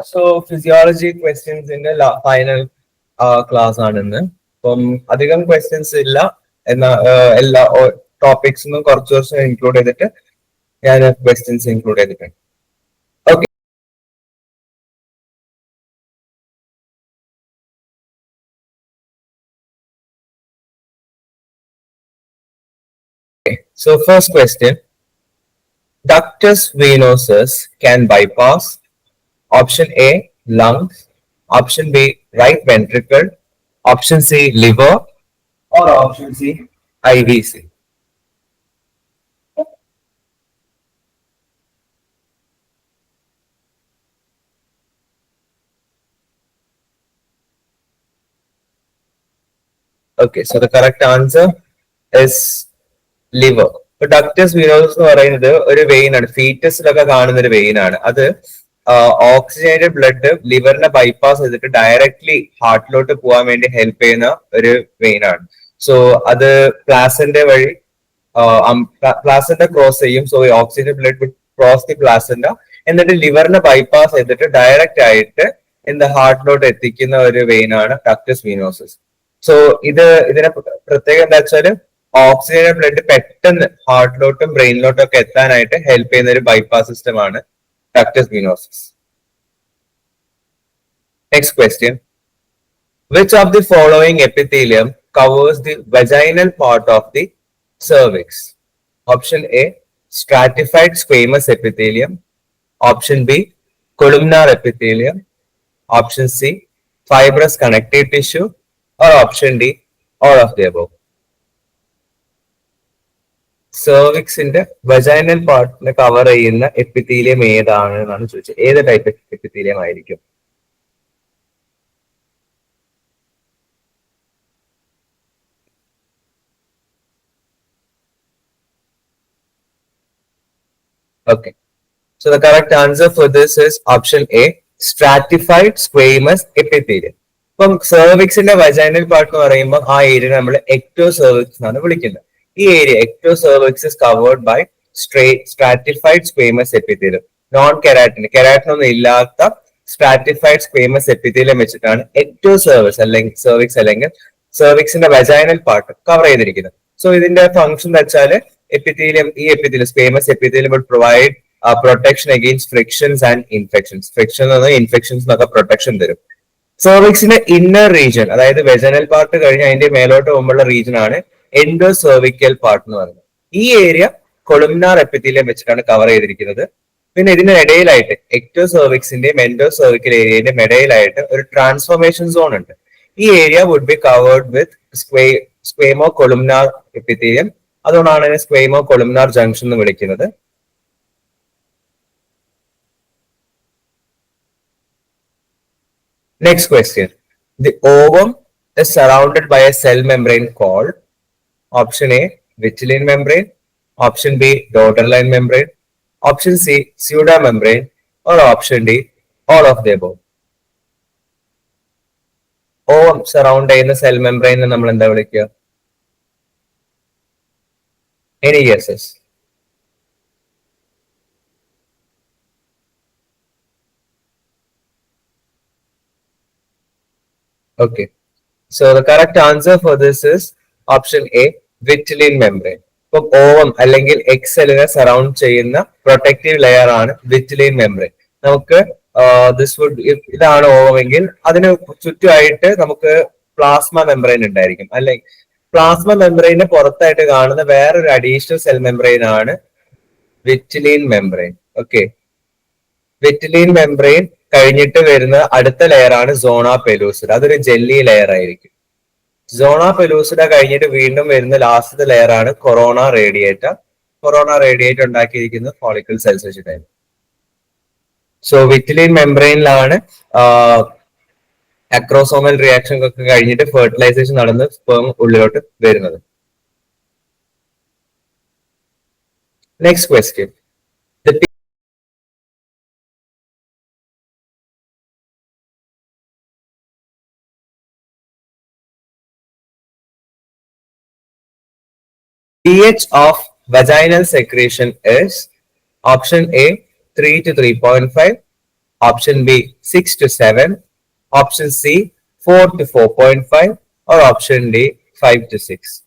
So physiology ക്വസ്റ്റ്യൻസിന്റെ final class ആണ് ഇന്ന് അപ്പം അധികം ക്വസ്റ്റ്യൻസ് ഇല്ല. എന്ന എല്ലാ ടോപ്പിക്സിനും കുറച്ച് കുറച്ച് ഇൻക്ലൂഡ് ചെയ്തിട്ട് ഞാൻ ക്വസ്റ്റ്യൻസ് ഇൻക്ലൂഡ് ചെയ്തിട്ടുണ്ട്. Okay So first question, ductus venosus can bypass option A, lungs, option B, right ventricle, option C, liver, or option C, IVC. Okay, so the correct answer is liver. ഇപ്പൊ ductus Vinos എന്ന് പറയുന്നത് ഒരു vein ആണ് ഫീറ്റസിലൊക്കെ കാണുന്ന ഒരു vein ആണ് അത് oxygenated blood ലിവറിനെ ബൈപ്പാസ് ചെയ്തിട്ട് ഡയറക്ട്ലി ഹാർട്ടിലോട്ട് പോകാൻ വേണ്ടി ഹെൽപ്പ് ചെയ്യുന്ന ഒരു വെയിൻ ആണ്. സോ അത് പ്ലാസിന്റെ വഴി പ്ലാസിന്റെ ക്രോസ് ചെയ്യും. So oxygen blood cross the placenta എന്നിട്ട് ലിവറിനെ ബൈപ്പാസ് ചെയ്തിട്ട് ഡയറക്റ്റ് ആയിട്ട് ഇന്ന് ഹാർട്ടിലോട്ട് എത്തിക്കുന്ന ഒരു വെയിൻ ആണ് ഡക്ടസ് വീനോസിസ് സോ ഇത് ഇതിനെ പ്രത്യേകം എന്താ വെച്ചാൽ ഓക്സിജൻ ബ്ലഡ് പെട്ടെന്ന് ഹാർട്ടിലോട്ടും ബ്രെയിനിലോട്ടും ഒക്കെ എത്താനായിട്ട് ഹെൽപ്പ് ചെയ്യുന്ന ഒരു ബൈപ്പാസ് സിസ്റ്റം ആണ് ductus venosus. Next question. Which of the following epithelium covers the vaginal part of the cervix? Option A, stratified squamous epithelium. Option B, columnar epithelium. Option C, fibrous connective tissue. Or option D, all of the above. സെർവിക്സിന്റെ vaginal പാർട്ടിനെ cover ചെയ്യുന്ന epithelium ഏതാണ് എന്നാണ് ചോദിച്ചത് ഏത് type epithelium ആയിരിക്കും Okay. So the correct answer for this is option A stratified squamous epithelium. ഇപ്പം സെർവിക്സിന്റെ vaginal part എന്ന് പറയുമ്പോൾ ആ ഏരിയ നമ്മൾ എക്ടോ സെർവിക്സ് എന്നാണ് വിളിക്കുന്നത് ഈ area ectocervix is covered by stratified squamous epithelium non keratin keratin ഒന്നും ഇല്ലാത്ത സ്ട്രാറ്റിഫൈഡ് സ്ക്വേമസ് എപ്പിത്തീലിയം വെച്ചിട്ടാണ് എക്ടോ സെർവിക്സ് അല്ലെങ്കിൽ സെർവിക്സ് അല്ലെങ്കിൽ സെർവിക്സിന്റെ വെജൈനൽ പാർട്ട് കവർ ചെയ്തിരിക്കുന്നത്. സോ ഇതിന്റെ ഫംഗ്ഷൻ എന്ന് വെച്ചാൽ എപ്പിത്തീലിയം ഈ epithelium squamous epithelium will provide protection against frictions and infections friction എന്ന് ഇൻഫെക്ഷൻസ് എന്നൊക്കെ പ്രൊട്ടക്ഷൻ തരും. സെർവിക്സിന്റെ ഇന്നർ റീജിയൻ അതായത് വെജനൽ പാർട്ട് കഴിഞ്ഞ് അതിന്റെ മേലോട്ട് പോകുമ്പോഴുള്ള റീജിയൻ ആണ് എൻഡോ സെർവിക്കൽ പാർട്ട് എന്ന് പറയുന്നത്. ഈ ഏരിയ കൊളുമിനാർ എപ്പിത്തീലിയം വെച്ചിട്ടാണ് കവർ ചെയ്തിരിക്കുന്നത്. പിന്നെ ഇതിനിടയിലായിട്ട് എക്ടോ സെർവിക്സിന്റെയും എൻഡോ സെർവിക്കൽ ഏരിയന്റെയും ഇടയിലായിട്ട് ഒരു ട്രാൻസ്ഫോർമേഷൻ സോൺ ഉണ്ട്. ഈ area would be covered with squa squamo columnar epithelium അതുകൊണ്ടാണ് ഇതിനെ സ്ക്വൈമോ കൊളുമിനാർ ജംഗ്ഷൻ എന്ന് വിളിക്കുന്നത്. Next question the ovum is surrounded by a cell membrane called option A Vitelline membrane, option B Dodderline membrane, option C pseudomembrane, or option D all of the above. Ovum surround ചെയ്യുന്ന cell മെംബ്രെയിനെ നമ്മൾ എന്താ വിളിക്കുക Any guesses? Okay. So the correct answer for this is option A vitelline membrane ഇപ്പം ovum അല്ലെങ്കിൽ എക്സലിനെ surround ചെയ്യുന്ന protective layer ആണ് vitelline membrane നമുക്ക് ദിസ് വുഡ് ഇതാണ് ഓവമെങ്കിൽ അതിന് ചുറ്റുമായിട്ട് നമുക്ക് പ്ലാസ്മ മെംബ്രെയിൻ ഉണ്ടായിരിക്കും. അല്ലെങ്കിൽ പ്ലാസ്മ മെംബ്രെയിന് പുറത്തായിട്ട് കാണുന്ന വേറൊരു അഡീഷണൽ സെൽ മെംബ്രെയിൻ ആണ് vitelline membrane okay vitelline membrane കഴിഞ്ഞിട്ട് വരുന്ന അടുത്ത ലെയർ ആണ് സോണ പെലൂസിഡ് അതൊരു ജെല്ലി ലെയർ ആയിരിക്കും. സോണ പെലൂസിഡ കഴിഞ്ഞിട്ട് വീണ്ടും വരുന്ന ലാസ്റ്റ് ലെയർ ആണ് കൊറോണ റേഡിയേറ്റർ കൊറോണ റേഡിയേറ്റർ ഉണ്ടാക്കിയിരിക്കുന്നത് ഫോളിക്കിൾ സെൽസ് വെച്ചിട്ടായിരുന്നു. സോ വിറ്റിലിൻ മെംബ്രെയിനിലാണ് അക്രോസോമൽ റിയാക്ഷൻ ഒക്കെ കഴിഞ്ഞിട്ട് ഫെർട്ടിലൈസേഷൻ നടന്ന് സ്പേം ഉള്ളിലോട്ട് വരുന്നത്. Next question pH of vaginal secretion is option A 3 to 3.5, Option B, 6 to 7. Option C, 4 to 4.5. Or option D, 5 to 6.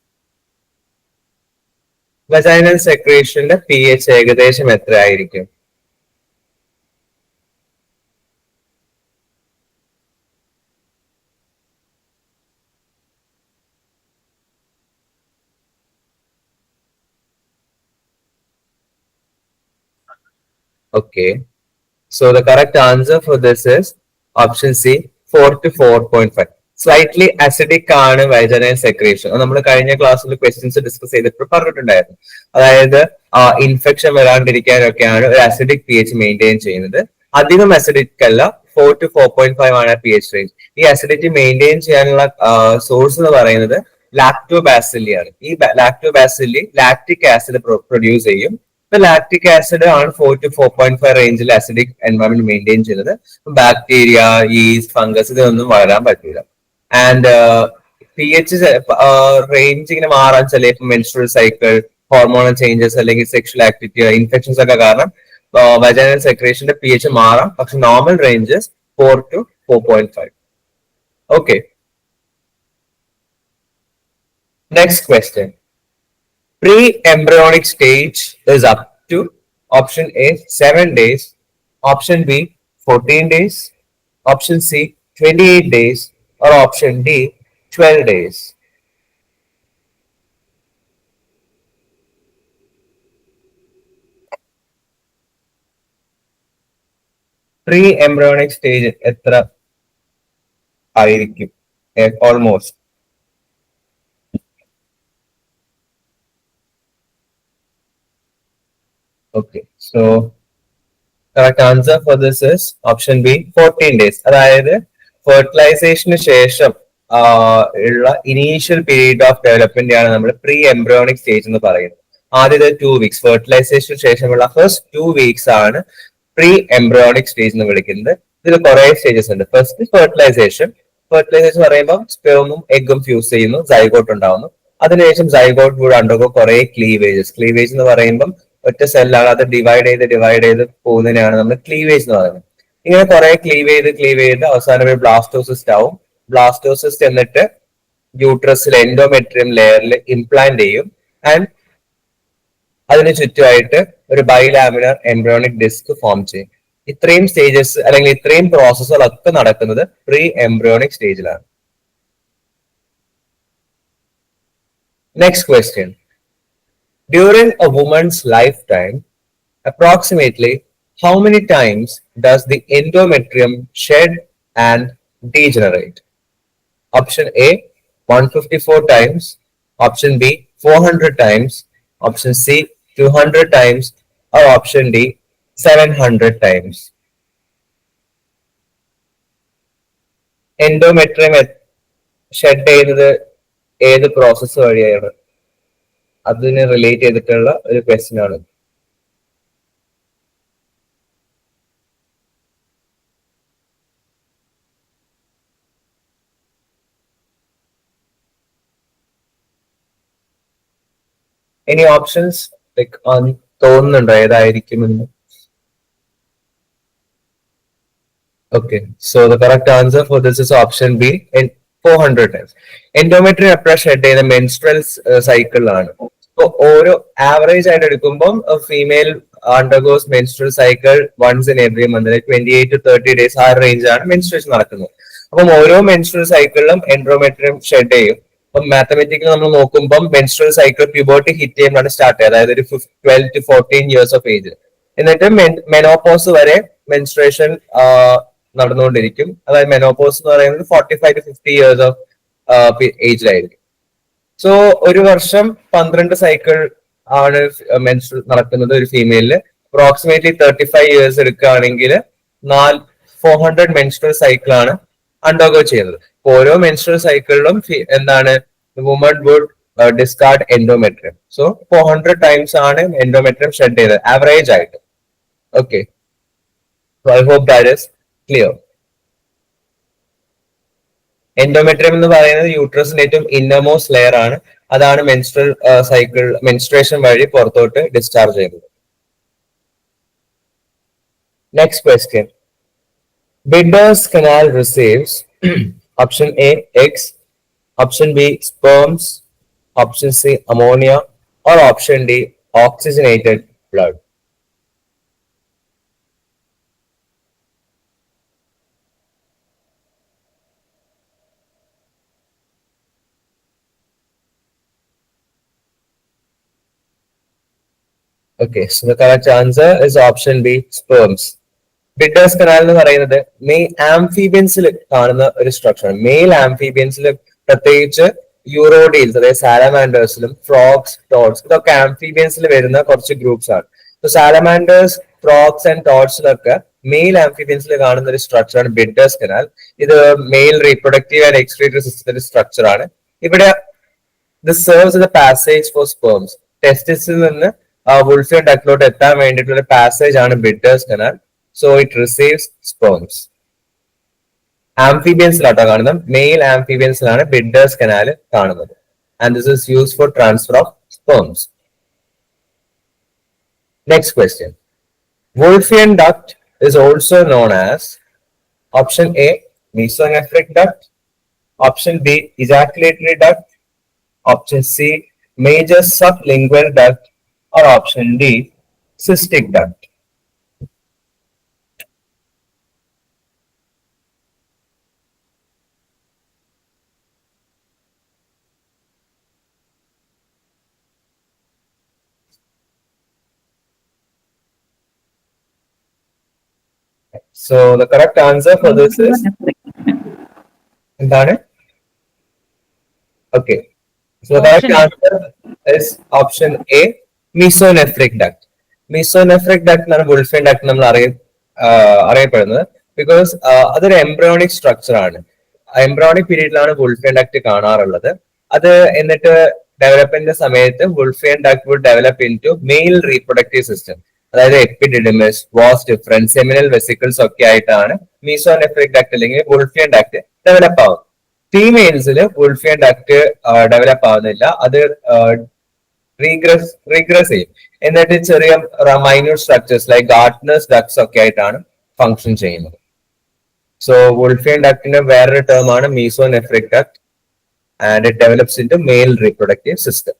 Vaginal സെക്രേഷന്റെ P H ഏകദേശം എത്ര ആയിരിക്കും Okay. So the correct answer for this is option C, 4 to 4.5. slightly acidic ആണ് വൈജനൈൽ secretion നമ്മൾ കഴിഞ്ഞ ക്ലാസ്സിൽ questions discuss ചെയ്തിട്ട് പറഞ്ഞിട്ടുണ്ടായിരുന്നു. അതായത് ഇൻഫെക്ഷൻ വരാണ്ടിരിക്കാനൊക്കെയാണ് ഒരു അസിഡിക് പി എച്ച് മെയിന്റെയിൻ ചെയ്യുന്നത്. അധികം അസിഡിക് അല്ല four to four point five ആണ് പി എച്ച് റേഞ്ച് ഈ അസിഡിറ്റി മെയിന്റെയിൻ ചെയ്യാനുള്ള സോഴ്സ് എന്ന് പറയുന്നത് ലാക്ടോബാസിലി ആണ്. ഈ ലാക്ടോബാസിലി ലാക്ടിക് ആസിഡ് പ്രൊഡ്യൂസ് ചെയ്യും. ലാക്ടിക് ആസിഡ് ആണ് four to four point five റേഞ്ചിൽ ആസിഡിക് എൻവയോൺമെന്റ് മെയിന്റെയിൻ ചെയ്യുന്നത്. ബാക്ടീരിയ ഈസ് ഫംഗസ് ഇതൊന്നും വളരാൻ പറ്റില്ല ആൻഡ് പി എച്ച് റേഞ്ച് ഇങ്ങനെ മാറാൻ ചിലപ്പോൾ മെൻസ്ട്രൽ സൈക്കിൾ ഹോർമോണൽ ചേഞ്ചസ് അല്ലെങ്കിൽ സെക്ഷൽ ആക്ടിവിറ്റി ഇൻഫെക്ഷൻസ് ഒക്കെ കാരണം വജാനൽ സെക്രേഷന്റെ പി എച്ച് മാറാം. പക്ഷെ normal ranges four to four point five okay next question pre-embryonic stage is up to option A 7 days, option B 14 days, option C 28 days, or option D 12 days. Pre embryonic stage എത്ര ആയിരിക്കും almost okay so correct answer for this is option B fourteen days അതായത് ഫെർട്ടിലൈസേഷന് ശേഷം ഉള്ള initial period of development ആണ് നമ്മൾ pre embryonic stage എന്ന് പറയുന്നത്. ആദ്യത്തെ ടു വീക്സ് ഫെർട്ടിലൈസേഷന് ശേഷമുള്ള ഫസ്റ്റ് ടു വീക്സ് ആണ് പ്രീ എംബ്രോണിക് സ്റ്റേജ് എന്ന് വിളിക്കുന്നത്. ഇതിൽ കുറെ സ്റ്റേജസ് ഉണ്ട്. ഫസ്റ്റ് ഫെർട്ടിലൈസേഷൻ ഫെർട്ടിലൈസേഷൻ പറയുമ്പോൾ സ്പെമും എഗും ഫ്യൂസ് ചെയ്യുന്നു സൈഗോട്ട് ഉണ്ടാവുന്നു. അതിനുശേഷം സൈഗോട്ട് കൂടെ അണ്ടർഗോ കുറെ ക്ലീവേജസ് ക്ലീവേജ് എന്ന് പറയുമ്പോൾ ഒറ്റ സെല്ലാണ് അത് ഡിവൈഡ് ചെയ്ത് ഡിവൈഡ് ചെയ്ത് പോകുന്നതിനാണ് നമ്മൾ ക്ലീവേജ് എന്ന് പറയുന്നത്. ഇങ്ങനെ കുറെ ക്ലീവ് ചെയ്ത് ക്ലീവ് ചെയ്ത് അവസാനം ഒരു ബ്ലാസ്റ്റോസിസ്റ്റ് ആവും. ബ്ലാസ്റ്റോസിസ്റ്റ് എന്നിട്ട് യൂട്രസിൽ എൻഡോമെട്രിയം ലെയറിൽ ഇംപ്ലാന്റ് ചെയ്യും. ആൻഡ് അതിന് ചുറ്റുമായിട്ട് ഒരു ബൈലാമിനർ എംബ്രോണിക് ഡിസ്ക് ഫോം ചെയ്യും. ഇത്രയും സ്റ്റേജസ് അല്ലെങ്കിൽ ഇത്രയും പ്രോസസ്സുകൾ ഒക്കെ നടക്കുന്നത് പ്രീ എംബ്രോണിക് സ്റ്റേജിലാണ് next question During a woman's lifetime, approximately how many times does the endometrium shed and degenerate? Option A 154 times, option B 400 times, option C 200 times, or option D 700 times. Endometrium shed ചെയ്യുന്നത് ഏത് process വഴിയാണ് അതിന് relate ചെയ്തിട്ടുള്ള ഒരു question ആണ്. Any options like തോന്നുന്നുണ്ടോ? ഏതായിരിക്കും എന്ന്? Okay so the correct answer for this is option B four hundred times endometrium അപ്രഷ് shed ചെയ്യുന്ന മെൻസ്ട്രൽ സൈക്കിളിലാണ് അപ്പൊ ഓരോ ആവറേജ് ആയിട്ട് എടുക്കുമ്പോൾ female undergoes menstrual cycle once in every month twenty eight to thirty days ആ റേഞ്ച് ആണ് menstruation നടക്കുന്നത്. അപ്പം ഓരോ മെൻസ്ട്രൽ സൈക്കിളിലും എൻഡ്രോമെട്രിയം ഷെഡ് ചെയ്യും. അപ്പം മാത്തമെറ്റിക്കൽ നമ്മൾ നോക്കുമ്പോൾ മെൻസ്ട്രൽ സൈക്കിൾ പ്യൂബോർട്ടി ഹിറ്റ് ചെയ്യുമ്പോഴാണ് സ്റ്റാർട്ട് ചെയ്യുക. അതായത് ഒരു twelve to fourteen years of age എന്നിട്ട് മെനോപോസ് വരെ മെൻസ്ട്രേഷൻ നടന്നുകൊണ്ടിരിക്കും. അതായത് മെനോപോസ് എന്ന് പറയുന്നത് forty five to fifty years of ഏജിലായിരിക്കും so ഒരു വർഷം പന്ത്രണ്ട് സൈക്കിൾ ആണ് മെൻസ് നടക്കുന്നത് ഒരു ഫീമെയിലിൽ അപ്രോക്സിമേറ്റ്ലി തേർട്ടി ഫൈവ് ഇയേഴ്സ് എടുക്കുകയാണെങ്കിൽ നാല് ഫോർ ഹൺഡ്രഡ് മെൻസ്ട്രൽ സൈക്കിൾ ആണ് അണ്ടർഗോ ചെയ്യുന്നത്. ഓരോ മെൻസ്ട്രൽ സൈക്കിളിലും എന്താണ് woman would discard endometrium so four hundred times ആണ് എൻഡോമെട്രിയം ഷെഡ് ചെയ്തത് ആവറേജ് ആയിട്ട്. Okay I hope that is clear endometrium എന്ന് പറയുന്നത് യൂട്രസിന്റെ ഏറ്റവും ഇന്നമോസ് ലെയർ ആണ്. അതാണ് മെൻസ്ട്രൽ സൈക്കിൾ മെൻസ്ട്രേഷൻ വഴി പുറത്തോട്ട് ഡിസ്ചാർജ് ചെയ്യുന്നത്. Next question Bidder's canal receives option A eggs option B sperms option C ammonia or option D oxygenated blood. Okay, so the correct answer is option B sperms Bidder's canal എന്ന് പറയുന്നത് May ആംഫീബിയൻസിൽ കാണുന്ന ഒരു സ്ട്രക്ചറാണ് mail ആംഫീബിയൻസിൽ പ്രത്യേകിച്ച് യൂറോഡീൽസ് അതായത് സാലമാൻഡേഴ്സിലും frocks tots ഇതൊക്കെ ആംഫീബിയൻസിൽ വരുന്ന കുറച്ച് groups ആണ്. സോ സാലമാൻഡേഴ്സ് ഫ്രോക്സ് ആൻഡ് ടോട്സിലൊക്കെ മെയിൽ ആംഫീബിയൻസിൽ കാണുന്ന ഒരു സ്ട്രക്ചറാണ് ബിഡേഴ്സ് കനാൽ ഇത് മെയിൽ റീപ്രൊഡക്റ്റീവ് ആൻഡ് എക്സ്ക്രീറ്ററി സിസ്റ്റത്തിന്റെ സ്ട്രക്ചർ ആണ്. ഇവിടെ this serves the passage for sperms ടെസ്റ്റിസിൽ നിന്ന് വുൾഫിയൻ ഡക്കിലോട്ട് എത്താൻ വേണ്ടിയിട്ടുള്ള പാസേജ് ആണ് Bidder's canal so it receives sperms ആംഫിബിയൻസിലാട്ടോ കാണുന്നത്. മെയിൽ ആംഫിബിയൻസിലാണ് ബിഡേഴ്സ് കനാൽ കാണുന്നത്. And this is use for transfer of sperms next question Wolffian duct is also known as option A mesonephric duct, option B ejaculatory duct, option C major sublingual duct, or option D, cystic duct. So the correct answer for this is got it? Okay. So the correct answer is option A, mesonephric duct mesonephric duct എന്നാണ് Wolffian duct നമ്മൾ അറിയ അറിയപ്പെടുന്നത്. Because അതൊരു embryonic structure ആണ്. Embryonic പീരീഡിലാണ് Wolffian duct കാണാറുള്ളത്. അത് എന്നിട്ട് ഡെവലപ്മെന്റിന്റെ സമയത്ത് Wolffian duct would develop into male reproductive system അതായത് epididymis vas deferens seminal vesicles ഒക്കെ ആയിട്ടാണ് മീസോനെഫ്രിക് ഡക്ട് അല്ലെങ്കിൽ ഗുൾഫിയൻ ഡക്ട് ഡെവലപ്പ് ആവുന്നത് ഫീമെയിൽസിൽ ഗുൾഫിയൻ ഡക്ട് ഡെവലപ്പ് ആവുന്നില്ല. അത് റീഗ്രസ് റീഗ്രസ് ചെയ്യും. എന്നിട്ട് ചെറിയ minute structures like Gardner's ducts ഒക്കെ ആയിട്ടാണ് ഫങ്ഷൻ ചെയ്യുന്നത്. സോ വുൾഫിയൻ ഡക്ടിന്റെ വേറൊരു ടേം ആണ് mesonephric duct and it develops into male reproductive system